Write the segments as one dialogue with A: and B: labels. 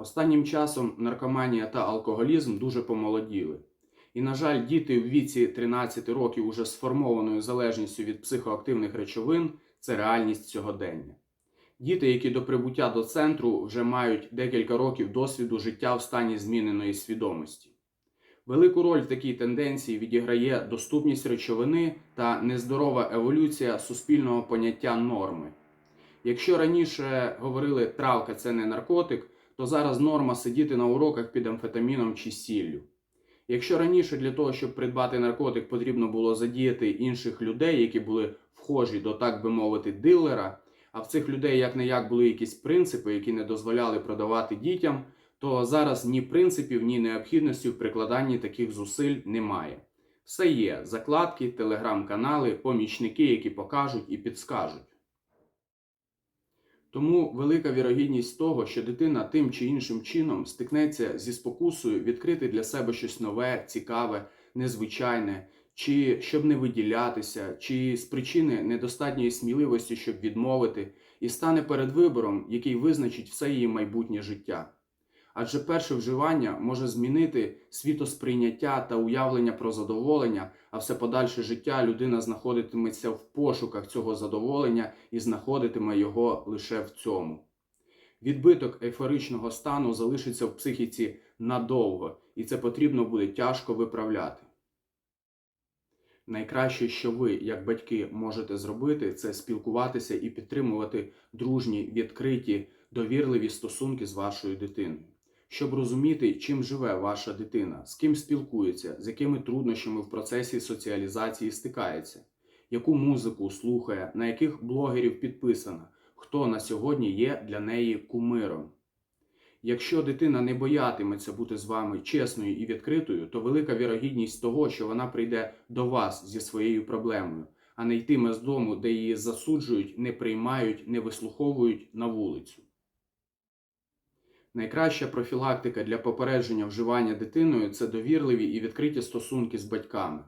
A: Останнім часом наркоманія та алкоголізм дуже помолоділи. І, на жаль, діти в віці 13 років уже сформованою залежністю від психоактивних речовин це реальність сьогодення. Діти, які до прибуття до центру вже мають декілька років досвіду життя в стані зміненої свідомості. Велику роль в такій тенденції відіграє доступність речовини та нездорова еволюція суспільного поняття норми. Якщо раніше говорили травка це не наркотик, то зараз норма сидіти на уроках під амфетаміном чи сіллю. Якщо раніше для того, щоб придбати наркотик, потрібно було задіяти інших людей, які були вхожі до, так би мовити, дилера, а в цих людей як не як були якісь принципи, які не дозволяли продавати дітям, то зараз ні принципів, ні необхідності в прикладанні таких зусиль немає. Все є закладки, телеграм-канали, помічники, які покажуть і підскажуть. Тому велика вірогідність того, що дитина тим чи іншим чином стикнеться зі спокусою відкрити для себе щось нове, цікаве, незвичайне, чи щоб не виділятися, чи з причини недостатньої сміливості, щоб відмовити, і стане перед вибором, який визначить все її майбутнє життя. Адже перше вживання може змінити світосприйняття та уявлення про задоволення, а все подальше життя людина знаходитиметься в пошуках цього задоволення і знаходитиме його лише в цьому. Відбиток ейфоричного стану залишиться в психіці надовго, і це потрібно буде тяжко виправляти. Найкраще, що ви, як батьки, можете зробити, це спілкуватися і підтримувати дружні, відкриті, довірливі стосунки з вашою дитиною, щоб розуміти, чим живе ваша дитина, з ким спілкується, з якими труднощами в процесі соціалізації стикається, яку музику слухає, на яких блогерів підписана, хто на сьогодні є для неї кумиром. Якщо дитина не боятиметься бути з вами чесною і відкритою, то велика вірогідність того, що вона прийде до вас зі своєю проблемою, а не йтиме з дому, де її засуджують, не приймають, не вислуховують на вулицю. Найкраща профілактика для попередження вживання дитиною це довірливі і відкриті стосунки з батьками.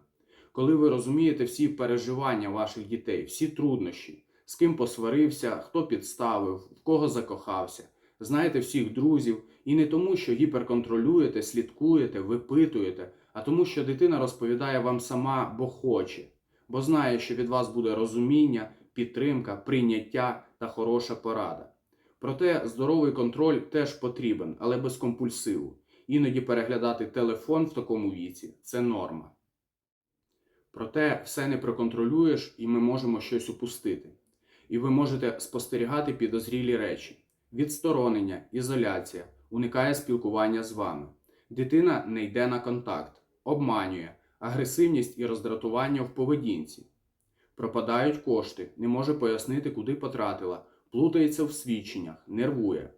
A: Коли ви розумієте всі переживання ваших дітей, всі труднощі, з ким посварився, хто підставив, в кого закохався, знаєте всіх друзів, і не тому, що гіперконтролюєте, слідкуєте, випитуєте, а тому, що дитина розповідає вам сама, бо хоче, бо знає, що від вас буде розуміння, підтримка, прийняття та хороша порада. Проте здоровий контроль теж потрібен, але без компульсиву. Іноді переглядати телефон в такому віці це норма. Проте все не проконтролюєш, і ми можемо щось упустити. І ви можете спостерігати підозрілі речі: відсторонення, ізоляція, уникає спілкування з вами. Дитина не йде на контакт, обманює, агресивність і роздратування в поведінці. Пропадають кошти, не може пояснити, куди потратила, плутається в свідченнях, нервує.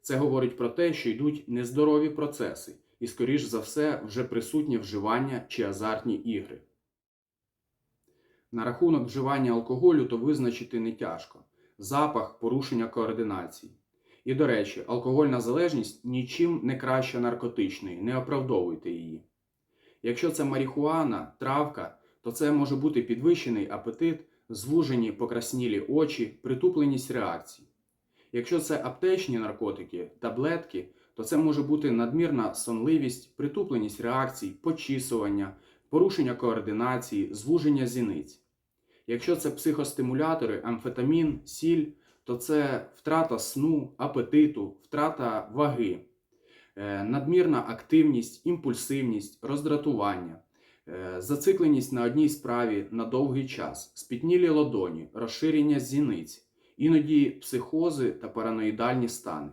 A: Це говорить про те, що йдуть нездорові процеси, і, скоріш за все, вже присутнє вживання чи азартні ігри. На рахунок вживання алкоголю то визначити не тяжко. Запах, порушення координації. І, до речі, алкогольна залежність нічим не краща наркотичної, не оправдовуйте її. Якщо це марихуана, травка, то це може бути підвищений апетит, звужені покраснілі очі, притупленість реакцій. Якщо це аптечні наркотики, таблетки, то це може бути надмірна сонливість, притупленість реакцій, почісування, порушення координації, звуження зіниць. Якщо це психостимулятори, амфетамін, сіль, то це втрата сну, апетиту, втрата ваги, е, надмірна активність, імпульсивність, роздратування, зацикленість на одній справі на довгий час, спітнілі ладоні, розширення зіниць, іноді психози та параноїдальні стани.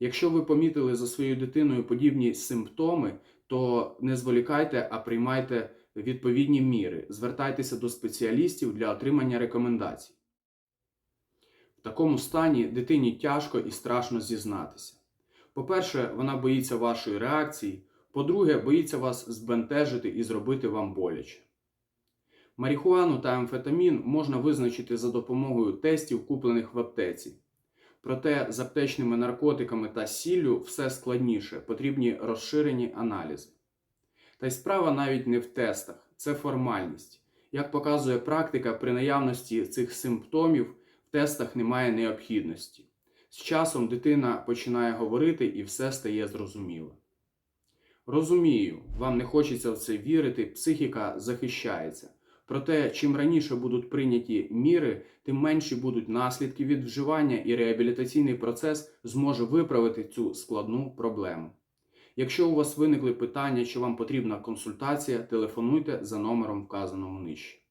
A: Якщо ви помітили за своєю дитиною подібні симптоми, то не зволікайте, а приймайте відповідні міри, звертайтеся до спеціалістів для отримання рекомендацій. В такому стані дитині тяжко і страшно зізнатися. По-перше, вона боїться вашої реакції, по-друге, боїться вас збентежити і зробити вам боляче. Марихуану та амфетамін можна визначити за допомогою тестів, куплених в аптеці. Проте з аптечними наркотиками та сіллю все складніше, потрібні розширені аналізи. Та й справа навіть не в тестах, це формальність. Як показує практика, при наявності цих симптомів в тестах немає необхідності. З часом дитина починає говорити і все стає зрозуміло. Розумію, вам не хочеться в це вірити, психіка захищається. Проте, чим раніше будуть прийняті міри, тим менші будуть наслідки від вживання і реабілітаційний процес зможе виправити цю складну проблему. Якщо у вас виникли питання чи вам потрібна консультація, телефонуйте за номером вказаному нижче.